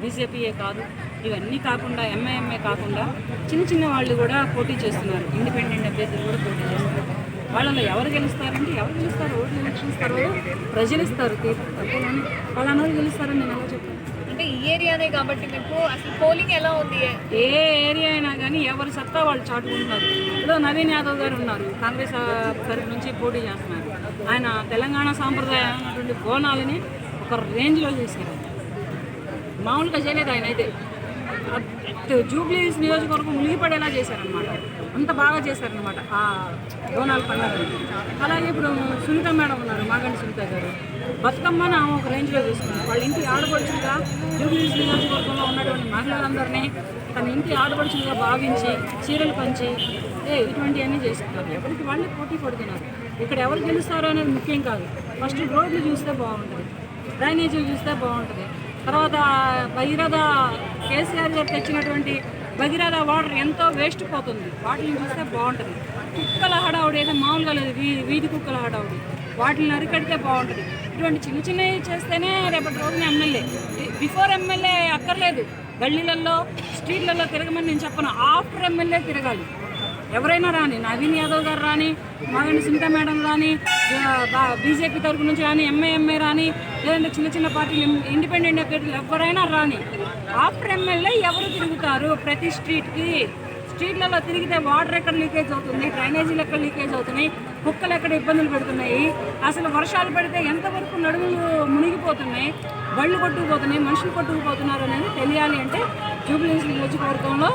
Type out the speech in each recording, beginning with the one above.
బీజేపీయే కాదు. ఇవన్నీ కాకుండా ఎంఐఎంఏ కాకుండా చిన్న చిన్న వాళ్ళు కూడా పోటీ చేస్తున్నారు. ఇండిపెండెంట్ అభ్యర్థులు కూడా పోటీ చేస్తున్నారు. వాళ్ళలో ఎవరు గెలుస్తారంటే ఎవరు గెలుస్తారు? ఓట్లు ఎలక్షన్ ఇస్తారు ప్రజలు ఇస్తారు తీర్పు తప్పేగాని పలానా వాళ్ళు గెలుస్తారని నేను ఎలా చెప్పాను అంటే ఈ ఏరియానే కాబట్టి మీకు అసలు పోలింగ్ ఎలా ఉంది? ఏ ఏరియా అయినా కానీ ఎవరి సత్తా వాళ్ళు చాటుకుంటున్నారు. ఇప్పుడు నవీన్ యాదవ్ గారు ఉన్నారు. కాంగ్రెస్ తరఫు నుంచి పోటీ చేస్తున్నారు. ఆయన తెలంగాణ సాంప్రదాయమైనటువంటి బోనాలని ఒక రేంజ్లో చేశారు. మామూలుగా చేయలేదు ఆయన అయితే. జూబ్లీస్ నియోజకవర్గం మునిగిపడేలా చేశారనమాట అంత బాగా చేశారనమాట ఆ బోనాల పండుగ. అలాగే ఇప్పుడు సునీత మేడం ఉన్నారు మాగంటి సునీత గారు. బతుకమ్మని ఆమె ఒక రేంజ్లో తీసుకున్నారు వాళ్ళ ఇంటి ఆడపడుచులుగా జూబ్లీస్ నియోజకవర్గంలో ఉన్నటువంటి మహిళలందరినీ తన ఇంటి ఆడపడుచులుగా భావించి చీరలు పంచి ఏ ఇటువంటివన్నీ చేస్తున్నారు. ఎవరికి వాళ్ళే పోటీ పడుతున్నారు. ఇక్కడ ఎవరు గెలుస్తారో అనేది ముఖ్యం కాదు. ఫస్ట్ రోడ్లు చూస్తే బాగుంటుంది. డ్రైనేజీలు చూస్తే బాగుంటుంది. తర్వాత భగీరథ కేసీఆర్ గారు తెచ్చినటువంటి భగీరథ వాటర్ ఎంతో వేస్ట్ పోతుంది. వాటిని చూస్తే బాగుంటుంది. కుక్కల హడావుడి అయితే మామూలుగా లేదు. వీ వీధి కుక్కల హడావుడి. వాటిని అరికడితే బాగుంటుంది. ఇటువంటి చిన్న చిన్నవి చేస్తేనే రేపటి రోజున ఎమ్మెల్యే. బిఫోర్ ఎమ్మెల్యే అక్కర్లేదు. గల్లీలలో స్ట్రీట్లలో తిరగమని నేను చెప్పను. ఆఫ్టర్ ఎమ్మెల్యే తిరగాలి. ఎవరైనా రాని నవీన్ యాదవ్ గారు రాని మాగండి సునీత మేడం రాని బీజేపీ తరపు నుంచి రాని ఎంఐఎంఏ రాని లేదంటే చిన్న చిన్న పార్టీలు ఇండిపెండెంట్ అభ్యర్థులు ఎవరైనా రాని ఆఫ్టర్ ఎమ్మెల్యే ఎవరు తిరుగుతారు ప్రతి స్ట్రీట్కి. స్ట్రీట్లలో తిరిగితే వాటర్ ఎక్కడ లీకేజ్ అవుతుంది డ్రైనేజీలు ఎక్కడ లీకేజ్ అవుతున్నాయి కుక్కలు ఎక్కడ ఇబ్బందులు పెడుతున్నాయి అసలు వర్షాలు పడితే ఎంతవరకు నడుములు మునిగిపోతున్నాయి బళ్ళు కొట్టుకుపోతున్నాయి మనుషులు కొట్టుకుపోతున్నారు అనేది తెలియాలి అంటే జూబ్లీస్ నియోజకవర్గంలో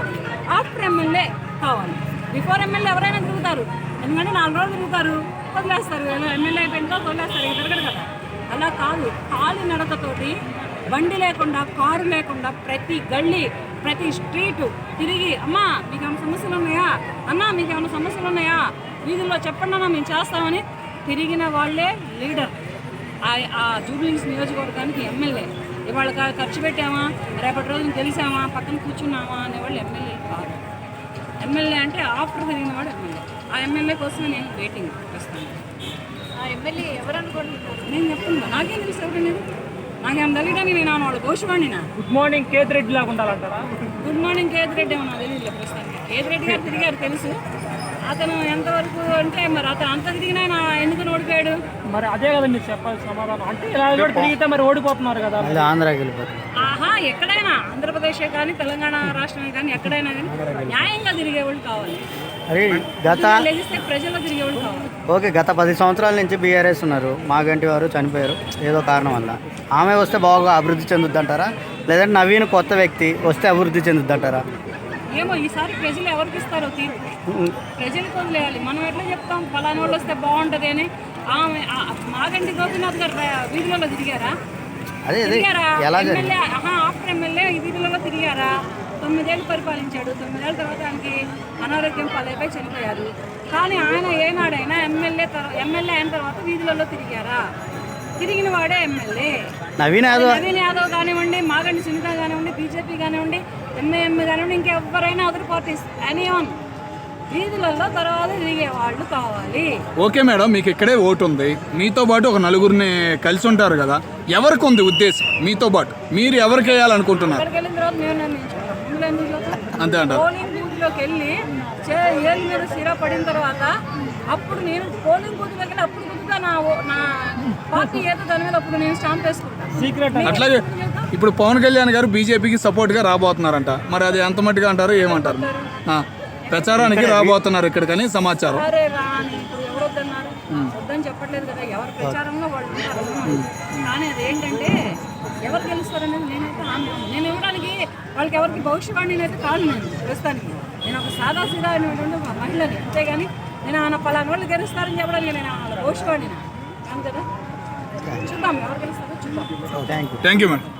ఆఫ్టర్ ఎమ్మెల్యే కావాలి. బిఫోర్ ఎమ్మెల్యే ఎవరైనా తిరుగుతారు. ఎందుకంటే నాలుగు రోజులు తిరుగుతారు. వదిలేస్తారు. ఎమ్మెల్యే అయిపోయిన తర్వాత వదిలేస్తారు. తిరగడు కదా. అలా కాదు. కాలి నడకతోటి బండి లేకుండా కారు లేకుండా ప్రతి గల్లీ ప్రతి స్ట్రీటు తిరిగి అమ్మా మీకు ఏమైనా సమస్యలు ఉన్నాయా? అన్నా మీకు ఏమైనా సమస్యలు ఉన్నాయా? వీధుల్లో చెప్పండి అన్నా మేము చేస్తామని తిరిగిన వాళ్ళే లీడర్. ఆ- ఆ జూబ్లీస్ నియోజకవర్గానికి ఎమ్మెల్యే ఇవాళ ఖర్చు పెట్టామా? రేపటి రోజున తెలిసామా పక్కన కూర్చున్నామా? అనేవాళ్ళు ఎమ్మెల్యే కాదు. ఎమ్మెల్యే అంటే ఆఫ్టర్ తిరిగిన వాడు ఎమ్మెల్యే. ఆ ఎమ్మెల్యే కోసం నేను వెయిటింగ్ చేస్తాను ఆ ఎమ్మెల్యే ఎవరు అనుకుంటున్నారు? నేను చెప్తున్నా నాకేం తెలుసు ఎవరనేది నాకేం తెలియడానికి నేను ఆమె వాళ్ళ గోషవాణినా గుడ్ మార్నింగ్ కేతిరెడ్డి లాగా ఉండాలంటారా? గుడ్ మార్నింగ్ కేతిరెడ్డి ఏమో నాకు తెలియదు ప్రస్తుతానికి. కేతిరెడ్డి గారు తిరిగారు తెలుసు. అతను ఎంతవరకు అంటే మరి అతను అంత తిరిగినా ఆయన ఎందుకు ఓడిపోయాడు? మరి అదే కదా మీరు చెప్పాలి సమాధానం. అంటే ఇలా కూడా తిరిగితే మరి ఓడిపోతున్నారు కదా. ఆంధ్రాకి వెళ్ళిపోతుంది ఎక్కడైనా ఆంధ్రప్రదేశే కానీ తెలంగాణ రాష్ట్రమే కానీ ఎక్కడైనా కానీ న్యాయంగా తిరిగేవాళ్ళు కావాలి. అరే గత ప్రజల్లో తిరిగేవాళ్ళు కావాలి. ఓకే గత పది సంవత్సరాల నుంచి బీఆర్ఎస్ ఉన్నారు. మాగంటి వారు చనిపోయారు. ఏదో కారణం వల్ల. ఆమె వస్తే బాగా అభివృద్ధి చెందుద్ది అంటారా లేదంటే నవీన్ కొత్త వ్యక్తి వస్తే అభివృద్ధి చెందుద్ది అంటారా ఏమో ఈసారి ప్రజలు ఎవరికి ఇస్తారో తీర్పు. ప్రజలకు వదిలేయాలి. మనం ఎట్లా చెప్తాం? ఫలానా వాళ్ళు వస్తే బాగుంటుంది అని ఆమె మాగంటి గోపీనాథ్ గారు వీధులలో తిరిగారా? అదే ఎలా జరిగింది ఎమ్మెల్యే ఆహా ఆఫ్టర్ ఎమ్మెల్యే ఈ తిరిగారా తొమ్మిదేళ్ళు పరిపాలించాడు. తొమ్మిదేళ్ళ తర్వాత ఆయనకి అనారోగ్యం పాలైపోయి చనిపోయారు. కానీ ఆయన ఏనాడైనా ఎమ్మెల్యే తర్వా ఎమ్మెల్యే అయిన తర్వాత వీధులలో తిరిగారా? తిరిగిన వాడే ఎమ్మెల్యే. నవీన్ యాదవ్. నవీన్ యాదవ్ కానివ్వండి మాగంటి సునీత కానివ్వండి బీజేపీ కానివ్వండి ఎంఏఎం కానివ్వండి ఇంకెవరైనా అదర్ పార్టీస్ ఎనీవన్ వీధులలో తర్వాత తిరిగే వాళ్ళు కావాలి. ఓకే మేడం మీకు ఇక్కడే ఓటు ఉంది. మీతో పాటు ఒక నలుగురిని కలిసి ఉంటారు కదా. ఎవరికి ఉంది ఉద్దేశం? మీతో పాటు. మీరు ఎవరికి వేయాలనుకుంటున్నారు? అక్కడికి వెళ్ళిన తర్వాత మేము? అంతే అంటారు. పోలింగ్ బూత్లోకి వెళ్ళి చే ఏళ్ళ మీద సిరా పడిన తర్వాత అప్పుడు నేను పోలింగ్ బూత్ దగ్గర అప్పుడు నా ఓ- నా పార్టీ ఏదో దాని మీద అప్పుడు నేను స్టాంప్ వేసుకుంటాను. సీక్రెట్ అట్లాగే ఇప్పుడు పవన్ కళ్యాణ్ గారు బీజేపీకి సపోర్ట్గా రాబోతున్నారంట. మరి అది ఎంత మట్టుగా అంటారు? ఏమంటారు? ఆ, ప్రచారానికి రాబోతున్నారు ఇక్కడికని సమాచారం. సరే రాని ఇప్పుడు ఎవరు వద్దన్నారు వద్దని చెప్పట్లేదు కదా ఎవరి ప్రచారంలో వాళ్ళు ఉంటారు కానీ అది ఏంటంటే ఎవరు గెలుస్తారనేది నేనైతే ఇవ్వను. నేను ఇవ్వడానికి వాళ్ళకి ఎవరికి భవిష్యవాణిని అయితే కాదు నేను ప్రస్తుతానికి. నేను ఒక సాదా సీదా అయినటువంటి ఒక మహిళని. అంతేగాని నేను ఆయన పలానా వాళ్ళు గెలుస్తారని చెప్పడానికి నేను వాళ్ళ భవిష్యవాణినా? కాదు కదా? చూద్దాం ఎవరు గెలుస్తారో చూద్దాం. Thank you thank you madam